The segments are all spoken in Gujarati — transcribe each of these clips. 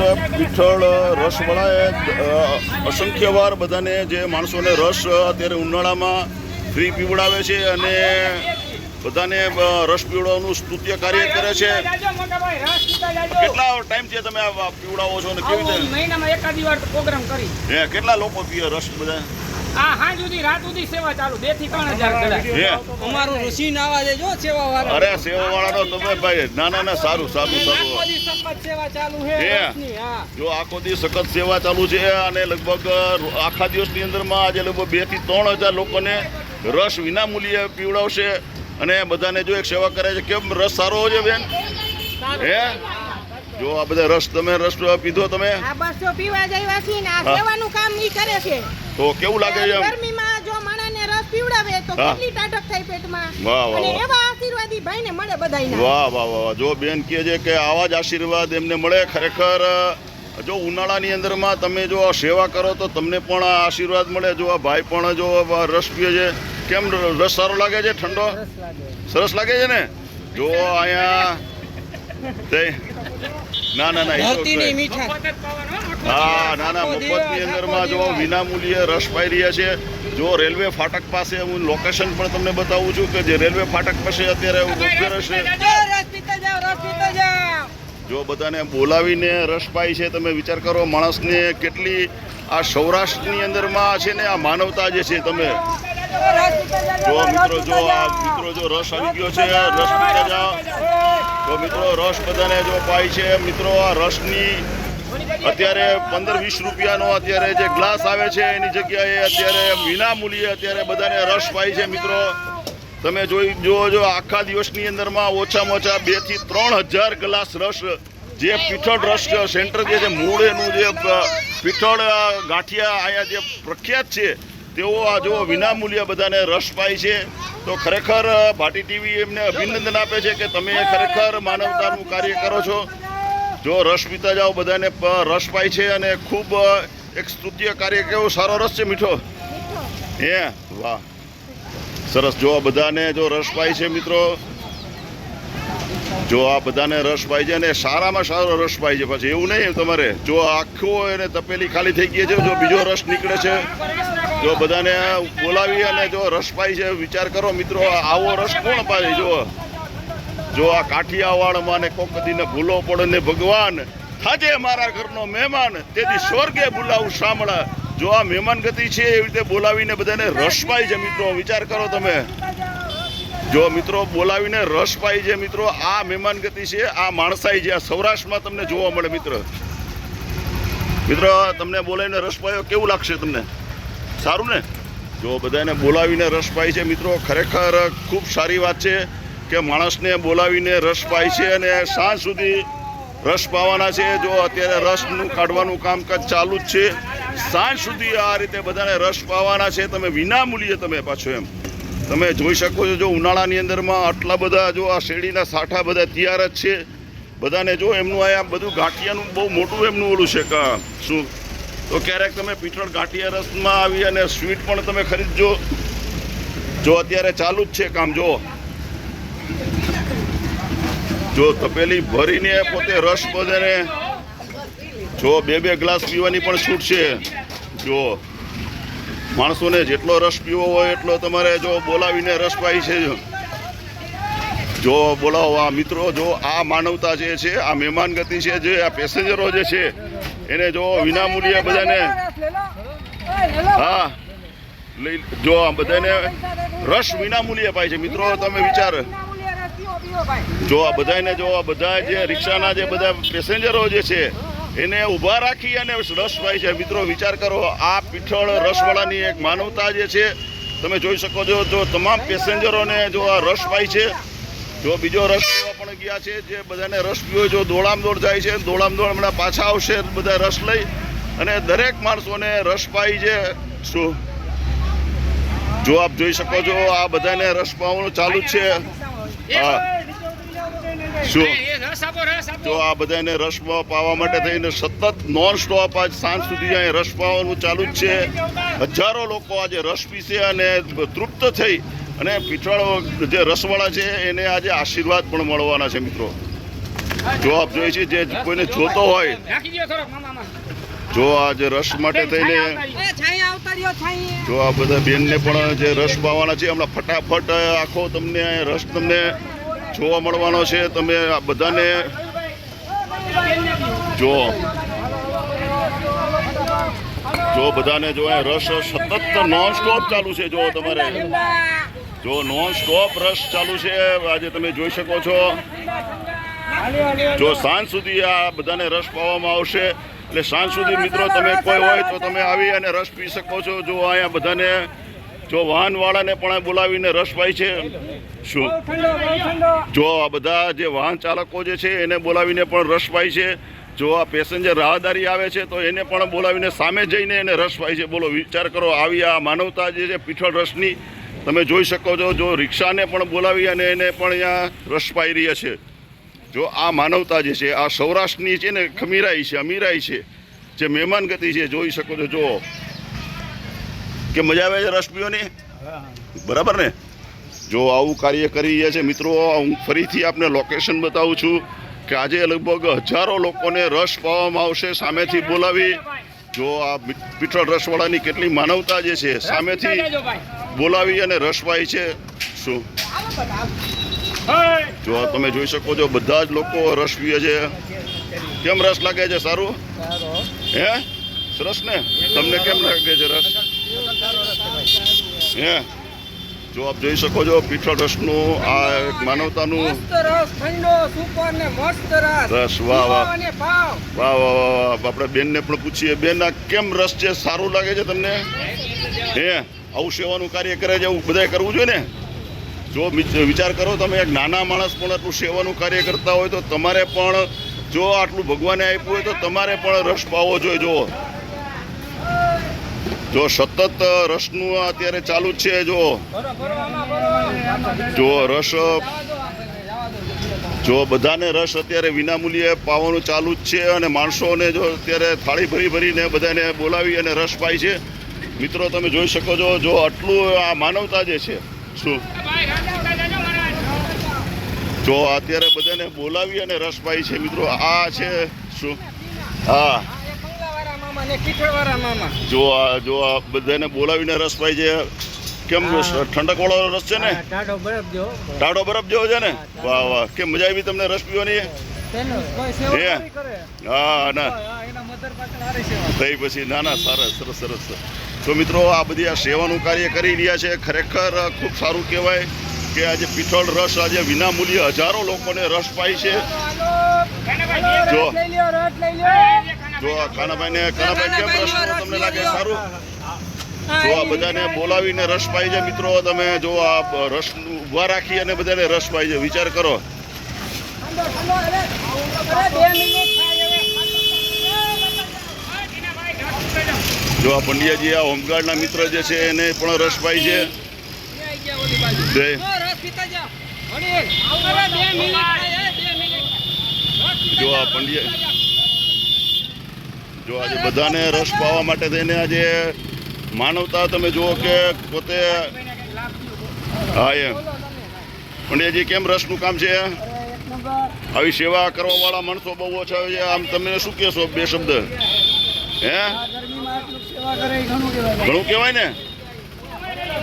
મિત્ર પીઠળ રસવાળાએ અસંખ્યવાર અસંખ્ય બધાને જે માણસોને રસ અત્યારે ઉનાળામાં ફ્રી પીવડાવે છે અને બધાને રસ પીવડાવવાનું સ્તુત્ય કાર્ય કરે છે. કેટલા ટાઈમથી તમે પીવડાવો છો અને કેવી રીતે? મહિનામાં એકાદી વાર પ્રોગ્રામ કરી. હે કેટલા લોકો પીએ રસ બધા? આ હાંજ સુધી રાત સુધી સેવા ચાલુ બેથી ત્રણ હજાર અમારું ઋષિ નાવા દેજો સેવા વાળા અરે સેવા વાળાનો તમે ભાઈ ના ના ના સારું સારું સારું. સખત સેવા ચાલુ છે હે. જો આખો દિવસ સખત સેવા ચાલુ છે અને લગભગ આખા દિવસની અંદરમાં આજે લગભગ બેથી ત્રણ હજાર લોકોને રસ વિના મૂલ્યે પીવડાવશે. અને બધાને જો એક સેવા કરે છે કેમ રસ સારો છે બેન? હે? જો આ બધા રસ તમે રસ પીધો તમે. આ બસો પીવા જઈવા છે ને આ સેવાનું કામ ઈ કરે છે. તો કેવું લાગે છે ગરમીમાં જો માણાને રસ પીવડાવે તો કેટલી ટાઢક થાય પેટમાં. વાહ, વાહ, અને વાહ. એવા આશીર્વાદી ભાઈને મળે બધાયના. વાહ વાહ વાહ વાહ. જો બેન કહે છે કે આવા જ આશીર્વાદ એમને મળે ખરેખર જો ઉનાળાની અંદરમાં તમે જો આ સેવા કરો તો તમને પણ આ આશીર્વાદ મળે. જો આ ભાઈ પણ જો રસ પીએ છે કેમ રસ સારો લાગે છે ઠંડો? સરસ લાગે. છે ને? જો અહીંયા ના ના ના ધરતીની કઈ. મીઠા મફત જ પાવાનો, હો, ના ના મફતની અંદરમાં જો વિનામૂલ્યે રસ પાઈ રહ્યા છે. જો રેલવે ફાટક પાસે હું લોકેશન પણ તમને બતાવું છું કે જે રેલવે ફાટક પાસે અત્યારે છે રસ જાઓ. જો બધાને બોલાવીને રસ પાય છે તમે વિચાર કરો માણસને કેટલી આ સૌરાષ્ટ્રની અંદરમાં છે ને આ માનવતા જે છે તમે જો મિત્રો જો આ મિત્રો જો રસ આવી ગયો છે રસ પીતા જાઓ તો મિત્રો રસ બધાને જો પાય છે મિત્રો આ રસની અત્યારે પંદર વીસ રૂપિયાનો અત્યારે જે ગ્લાસ આવે છે એની જગ્યાએ અત્યારે વિના મૂલ્યે અત્યારે બધાને રસ પાય છે મિત્રો. તમે જોઈ જુઓ જો આખા દિવસની અંદરમાં ઓછામાં ઓછા બેથી ત્રણ હજાર ગ્લાસ રસ જે પીઠળ રસ સેન્ટર જે છે મૂળ એનું જે પીઠળ ગાંઠિયા અહીંયા જે પ્રખ્યાત છે તેઓ આ જો વિનામૂલ્ય બધાને રસ પાય છે. તો ખરેખર ભાટી ટીવી એમને અભિનંદન આપે છે કે તમે ખરેખર માનવતાનું કાર્ય કરો છો. જો રસ પીતા જાઓ, બધાને રસ પાય છે અને ખૂબ એક સ્તુત્ય કાર્ય કેવો સારો રસ છે, મીઠો. હે? વાહ. સરસ. જો આ બધાને જો રસ પાય છે, મિત્રો. જો આ બધાને રસ પાય છે અને સારામાં સારો રસ પાય છે પછી. એવું નહીં, તમારે. જો આખો એને તપેલી ખાલી થઈ ગઈ છે, જો બીજો રસ નીકળે છે. જો બધાને બોલાવી અને જો રસ પાય છે, વિચાર કરો મિત્રો આવો રસ કોણ પાય જો જો આ કાઠિયાવાડમાં ને કોક દીને ભૂલો પડે ને ભગવાન થાજે મારા ઘરનો મહેમાન, તેથી સ્વર્ગે બોલાવું સાંભળા. જો આ મહેમાન ગતિ છે, એવી રીતે બોલાવીને બધાને રસ પાય છે મિત્રો, વિચાર કરો તમે. જો મિત્રો, બોલાવીને રસ પાય છે મિત્રો, આ મહેમાન ગતિ છે, આ માણસાઈ છે, આ સૌરાષ્ટ્રમાં તમને જોવા મળે મિત્ર. મિત્રો, તમને બોલાવીને રસ પાયો કેવું લાગશે તમને? સારું ને? જો બધાને બોલાવીને રસ પાય છે મિત્રો, ખરેખર ખૂબ સારી વાત છે કે માણસને બોલાવીને રસ પાય છે અને સાંજ સુધી રસ પાવાના છે. જો અત્યારે રસનું કાઢવાનું કામકાજ ચાલુ જ છે. સાંજ સુધી આ રીતે બધાને રસ પાવાના છે. તમે વિના મૂલ્યે તમે પાછો એમ. તમે જોઈ શકો છો, જો ઉનાળાની અંદરમાં આટલા બધા જો આ શેરડીના સાઠા બધા તૈયાર જ છે. બધાને જો એમનું આ બધું ગાંઠિયાનું બહુ મોટું એમનું ઓલું છે કા શું? તો ક્યારેક તમે પીઠળ ગાંઠિયા રસમાં આવી અને સ્વીટ પણ તમે ખરીદજો. જો અત્યારે ચાલુ જ છે કામ જો જો તપેલી ભરીને પોતે રસ બધાને જો બે બે ગ્લાસ પીવાની પણ છૂટ છે. જો માણસોને જેટલો રસ પીવો હોય એટલો તમારે જો બોલાવીને રસ પાય છે. જો. બોલાવો આ મિત્રો, જો આ માનવતા જે છે, આ મહેમાન ગતિ છે, જે આ પેસેન્જરો જે છે એને જો વિનામૂલ્યે બધાને હા. લઈ જો આ બધાને રસ વિનામૂલ્યે પાય છે. મિત્રો તમે વિચાર. જો આ બધાને જો આ બધા જે રિક્ષાના જે બધા પેસેન્જરો જે છે એને ઊભા રાખી અને રસ પાય છે. મિત્રો વિચાર કરો આ પીઠળ રસવાળાની એક માનવતા જે છે તમે જોઈ શકો છો જો તમામ પેસેન્જરોને જો આ રસ પાય છે જો બીજો રસ લેવા પણ ગયા છે જે બધાને રસ પીવો જો દોડામ દોડ જાય છે દોડામ દોડ હમણાં પાછા આવશે બધા રસ લઈ અને દરેક માણસોને રસ પાઈ છે. શું? જો આપ જોઈ શકો છો આ બધાને રસ પાવાનું ચાલુ જ છે. હા. શું? જો આ બધાને રસ પાવા માટે થઈને સતત નોન સ્ટોપ આજ સાંજ સુધી અહીં રસ પાવાનું ચાલુ જ છે. હજારો લોકો આજે રસ પીશે અને તૃપ્ત થઈ અને પીઠળ જે રસવાળા છે એને આજે આશીર્વાદ પણ મળવાના છે મિત્રો. જો આપ જોઈએ છીએ જે કોઈને જોતો હોય જો આ જે રસ માટે થઈને જો આ બધા બેનને પણ જે રસ પાવાના છે હમણાં ફટાફટ આખો તમને રસ તમને જોવા મળવાનો છે. તમે આ બધાને જો. જો બધાને જો રસ સતત નોન સ્ટોપ ચાલુ છે જો તમારે. જો નોન સ્ટોપ રસ ચાલુ છે, આજે તમે જોઈ શકો છો. જો સાંજ સુધી આ બધાને રસ પાવામાં આવશે, એટલે સાંજ સુધી મિત્રો તમે કોઈ હોય તો તમે આવી અને રસ પી શકો છો. જો અહીંયા બધાને, જો વાહનવાળાને પણ બોલાવીને રસ પાય છે. શું? જો આ બધા જે વાહન ચાલકો જે છે, એને બોલાવીને પણ રસ પાય છે. જો આ પેસેન્જર રાહદારી આવે છે, તો એને પણ બોલાવીને સામે જઈને એને રસ પાય છે. બોલો, વિચાર કરો, આવી આ માનવતા જે છે, પીઠળ રસની તમે જોઈ શકો છો, જો રિક્ષાને પણ બોલાવી અને એને પણ અહીંયા રસ પાઈ રહ્યા છે. જો આ માનવતા જે છે, આ સૌરાષ્ટ્રની છે ને, ખમીરાઈ છે, અમીરાઈ છે, જે મહેમાન ગતિ છે, જોઈ શકો છો જો કે મજા આવે છે રસ પીવાની બરાબર ને? જો આવું કાર્ય કરી રહ્યા છે, મિત્રો, હું ફરીથી આપને લોકેશન બતાવું છું કે આજે લગભગ હજારો લોકોને રસ પાવામાં આવશે સામેથી બોલાવી. જો આ પીઠળ રસવાળાની કેટલી માનવતા જે છે, સામેથી બોલાવી અને રસવાય છે. શું. જો તમે જોઈ શકો છો બધા જ લોકો રસ પીએ છે. કેમ રસ લાગે છે? સારું? હે? સરસ ને? તમને કેમ લાગે છે રસ? હે? જો આપ જોઈ શકો છો પીઠળ રસનું આ એક માનવતાનું રસ ઠંડો સુપર ને મસ્ત રસ. રસ. વાહ વાહ. વાહ વાહ વાહ વાહ. આપણે બેનને પણ પૂછીએ બેન આ કેમ રસ છે? સારું લાગે છે તમને? હે? આવું સેવાનું કાર્ય કરે છે એવું બધાએ કરવું જોઈએ ને? જો વિચ- વિચાર કરો તમે, એક નાના માણસ પણ આટલું સેવાનું કાર્ય કરતા હોય તો તમારે પણ જો આટલું ભગવાને આપ્યું હોય તો તમારે પણ રસ પાવો જોઈએ જો જો સતત રસનું અત્યારે ચાલુ જ છે જો જો રસ, જો બધાને રસ અત્યારે વિનામૂલ્યે પાવાનું ચાલુ જ છે અને માણસોને જો અત્યારે થાળી ભરી ભરીને બધાને બોલાવી અને રસ પાય છે. મિત્રો તમે જોઈ શકો છો જો આટલું આ માનવતા જે છે શું? જો અત્યારે બધાને બોલાવી અને રસ પાય છે મિત્રો આ છે શું? હા. જો આ જો આ બધાને બોલાવીને રસ પાય છે. કેમ ઠંડક વાળો રસ છે ને? ટાઢો બરફ જેવો. છે ને? વાહ વાહ. કેમ મજા આવી તમને રસ પીવાની? હે? ના. થઈ પછી ના ના સરસ સરસ સરસ. તો મિત્રો, આ બધી આ સેવાનું કાર્ય કરી રહ્યા છે. ખરેખર ખૂબ સારું કહેવાય કે આજે પીઠળ રસ, આજે વિનામૂલ્ય હજારો લોકોને રસ પાય છે. જો. જો ખાનાભાઈને કાનાભાઈ કેમ રસ? તમને લાગે? સારું? જો, આ બધાને બોલાવીને રસ પાય છે, મિત્રો. તમે જો, આ રસ ઊભા રાખી અને બધાને રસ પાય છે. વિચાર કરો ઠંડો, ઠંડો, અરે, અરે, બે મિનિટ થાય હવે. જો આ પંડ્યાજી આ હોમગાર્ડના મિત્ર જે છે એને પણ રસ પાય છે જો, આ પંડ્યા જો આજે બધાને રસ પાવા માટે થઈને આજે માનવતા તમે જુઓ કે પોતે હા એમ. પંડ્યાજી કેમ રસનું કામ છે. આવી સેવા કરવા વાળા માણસો બહુ ઓછા છે. આમ તમે શું કહેશો? બે શબ્દ. હે? ઘણું કહેવાય. ને?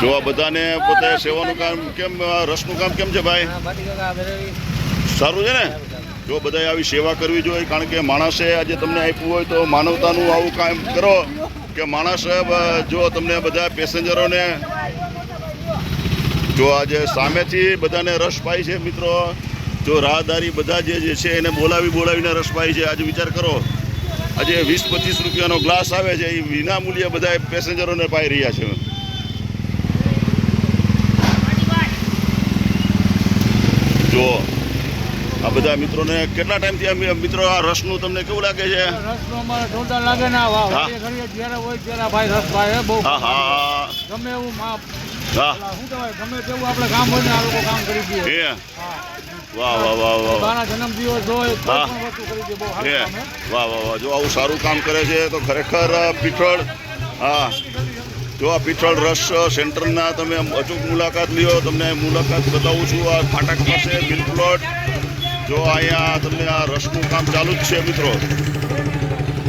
જો આ બધાને પોતે સેવાનું કામ કેમ રસનું કામ કેમ છે ભાઈ. સારું છે ને? જો બધા આવી સેવા કરવી જોઈએ, કારણ કે માણસે આજે તમને આપ્યું હોય તો માનવતાનું આવું કામ કરો. કે માણસ જો તમને બધા પેસેન્જરોને, જો આજે સામેથી બધાને રસ પાય છે મિત્રો, જો રાહદારી બધા જે છે એને બોલાવી બોલાવીને રસ પાય છે. આજે વિચાર કરો. આજે વીસ પચીસ રૂપિયાનો ગ્લાસ આવે છે એ વિના મૂલ્યે બધા પેસેન્જરોને પાઈ રહ્યા છે. જો આ બધા મિત્રોને કેટલા ટાઈમથી મિત્રો આ રસનું તમને કેવું લાગે છે? રસનો અમારે જોરદાર લાગે ને આ જ્યારે હોય ત્યારે ભાઈ રસ ભાઈ બહુ હા હા ગમે એવું માપ. હા. શું કહેવાય ગમે તેવું આપણે કામ હોય ને આ લોકો કામ કરી દઈએ હા. વાહ વાહ વાહ વાહ બાના જન્મદિવસ હોય હા. વાહ વાહ વાહ. જો આવું સારું કામ કરે છે તો ખરેખર પીઠળ હા. જો આ પીઠળ રસ સેન્ટરના તમે અચૂક મુલાકાત લ્યો. તમને મુલાકાત બતાવું છું આ ફાટક પાસે બિલ પ્લોટ જો અહીંયા તમને આ રસનું કામ ચાલુ જ છે મિત્રો.